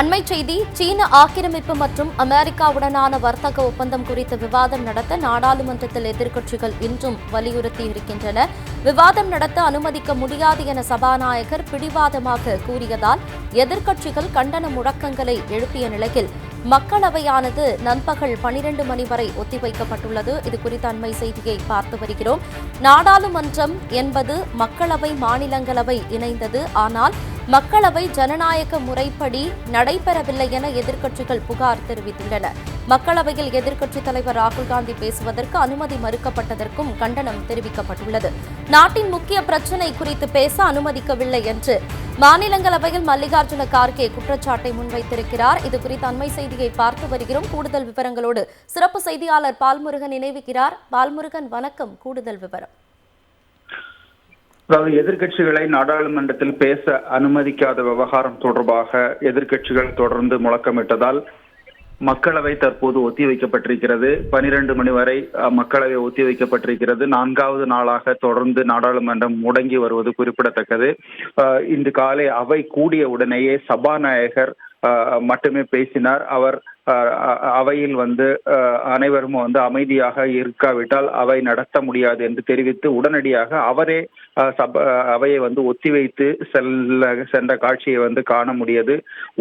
அண்மை செய்தி சீன ஆக்கிரமிப்பு மற்றும் அமெரிக்காவுடனான வர்த்தக ஒப்பந்தம் குறித்து விவாதம் நடத்த நாடாளுமன்றத்தில் எதிர்க்கட்சிகள் இன்றும் வலியுறுத்தி இருக்கின்றன. விவாதம் நடத்த அனுமதிக்க முடியாது என சபாநாயகர் பிடிவாதமாக கூறியதால் எதிர்க்கட்சிகள் கண்டன முழக்கங்களை எழுப்பிய நிலையில் மக்களவையானது நண்பகல் பனிரெண்டு மணி வரை ஒத்திவைக்கப்பட்டுள்ளது. இது குறித்த அண்மை செய்தியை பார்த்து வருகிறோம். நாடாளுமன்றம் என்பது மக்களவை மாநிலங்களவை இணைந்தது. ஆனால் மக்களவை ஜனநாயக முறைப்படி நடைபெறவில்லை என எதிர்க்கட்சிகள் புகார் தெரிவித்துள்ளன. மக்களவையில் எதிர்க்கட்சித் தலைவர் ராகுல் காந்தி பேசுவதற்கு அனுமதி மறுக்கப்பட்டதற்கும் கண்டனம் தெரிவிக்கப்பட்டுள்ளது. நாட்டின் முக்கிய பிரச்சினை குறித்து பேச அனுமதிக்கவில்லை என்று மாநிலங்களவையில் மல்லிகார்ஜுன கார்கே குற்றச்சாட்டை முன்வைத்திருக்கிறார். இது குறித்த அண்மை செய்தியை பார்த்து வருகிறோம். கூடுதல் விவரங்களோடு சிறப்பு செய்தியாளர் பால்முருகன் இணைவுகிறார் பால்முருகன் வணக்கம். கூடுதல் விவரம். அதாவது எதிர்க்கட்சிகளை நாடாளுமன்றத்தில் பேச அனுமதிக்காத விவகாரம் தொடர்பாக எதிர்க்கட்சிகள் தொடர்ந்து முழக்கமிட்டதால் மக்களவை தற்போது ஒத்திவைக்கப்பட்டிருக்கிறது. பனிரெண்டு மணி வரை மக்களவை மக்களவை ஒத்திவைக்கப்பட்டிருக்கிறது. நான்காவது நாளாக தொடர்ந்து நாடாளுமன்றம் முடங்கி வருவது குறிப்பிடத்தக்கது. இன்று காலை அவை கூடிய உடனேயே சபாநாயகர் மட்டுமே பேசினார். அவர் அவையில் வந்து அனைவரும் வந்து அமைதியாக இருக்காவிட்டால் அவை நடத்த முடியாது என்று தெரிவித்து உடனடியாக அவரே சப அவையை வந்து ஒத்திவைத்து செல்ல சென்ற காட்சியை வந்து காண முடியாது.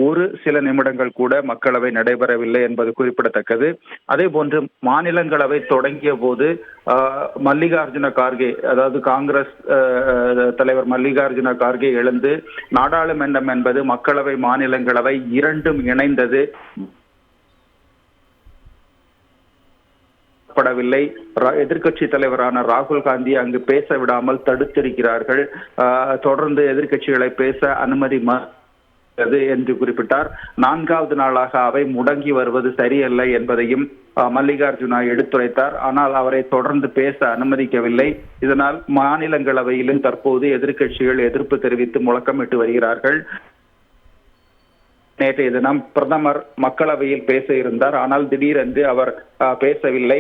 ஒரு சில நிமிடங்கள் கூட மக்களவை நடைபெறவில்லை என்பது குறிப்பிடத்தக்கது. அதே போன்று மாநிலங்களவை தொடங்கிய போது மல்லிகார்ஜுன கார்கே அதாவது காங்கிரஸ் தலைவர் மல்லிகார்ஜுன கார்கே எழுந்து நாடாளுமன்றம் என்பது மக்களவை மாநிலங்களவை இரண்டும் இணைந்தது. படவில்லை எதிர்கட்சி தலைவரான ராகுல் காந்தி அங்கு பேச விடாமல் தடுத்திருக்கிறார்கள். தொடர்ந்து எதிர்கட்சிகளை பேச அனுமதி மறுக்கிறது என்று குறிப்பிட்டார். நான்காவது நாளாக அவை முடங்கி வருவது சரியல்ல என்பதையும் மல்லிகார்ஜுனா எடுத்துரைத்தார். ஆனால் அவரை தொடர்ந்து பேச அனுமதிக்கவில்லை. இதனால் மாநிலங்களவையிலும் தற்போது எதிர்க்கட்சிகள் எதிர்ப்பு தெரிவித்து முழக்கமிட்டு வருகிறார்கள். நேற்றைய தினம் பிரதமர் மக்களவையில் பேச இருந்தார். ஆனால் திடீரென்று அவர் பேசவில்லை.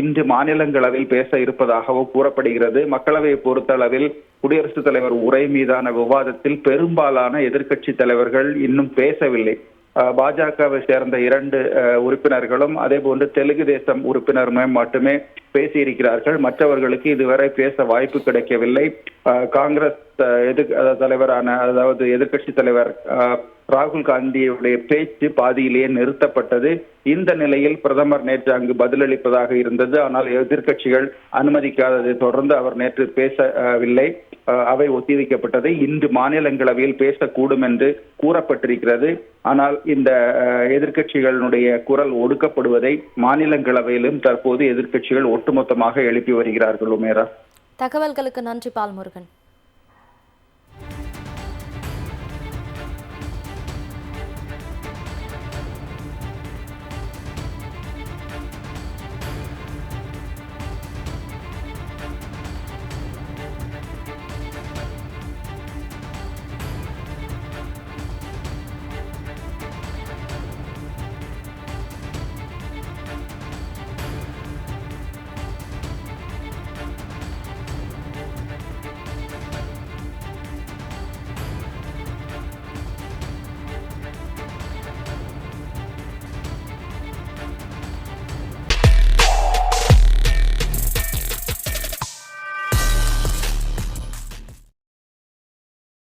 இன்று மாநிலங்களவில் பேச இருப்பதாகவும் கூறப்படுகிறது. மக்களவையை பொறுத்தளவில் குடியரசுத் தலைவர் உரை மீதான விவாதத்தில் பெரும்பாலான எதிர்க்கட்சி தலைவர்கள் இன்னும் பேசவில்லை. பாஜகவை சேர்ந்த இரண்டு உறுப்பினர்களும் அதே போன்று தெலுங்கு தேசம் உறுப்பினருமே மட்டுமே பேசியிருக்கிறார்கள். மற்றவர்களுக்கு இதுவரை பேச வாய்ப்பு கிடைக்கவில்லை. காங்கிரஸ் எது தலைவரான அதாவது எதிர்கட்சி தலைவர் ராகுல் காந்தியுடைய பேச்சு பாதியிலேயே நிறுத்தப்பட்டது. இந்த நிலையில் பிரதமர் நேற்று அங்கு பதிலளிப்பதாக இருந்தது. ஆனால் எதிர்கட்சிகள் அனுமதிக்காததை தொடர்ந்து அவர் நேற்று பேசவில்லை. அவை ஒத்திவைக்கப்பட்டது. இன்று மாநிலங்களவையில் பேசக்கூடும் என்று கூறப்பட்டிருக்கிறது. ஆனால் இந்த எதிர்கட்சிகளுடைய குரல் ஒடுக்கப்படுவதை மாநிலங்களவையிலும் தற்போது எதிர்கட்சிகள் ஒட்டுமொத்தமாக எழுப்பி வருகிறார்கள் உமேரா. தகவல்களுக்கு நன்றி பால்முருகன்.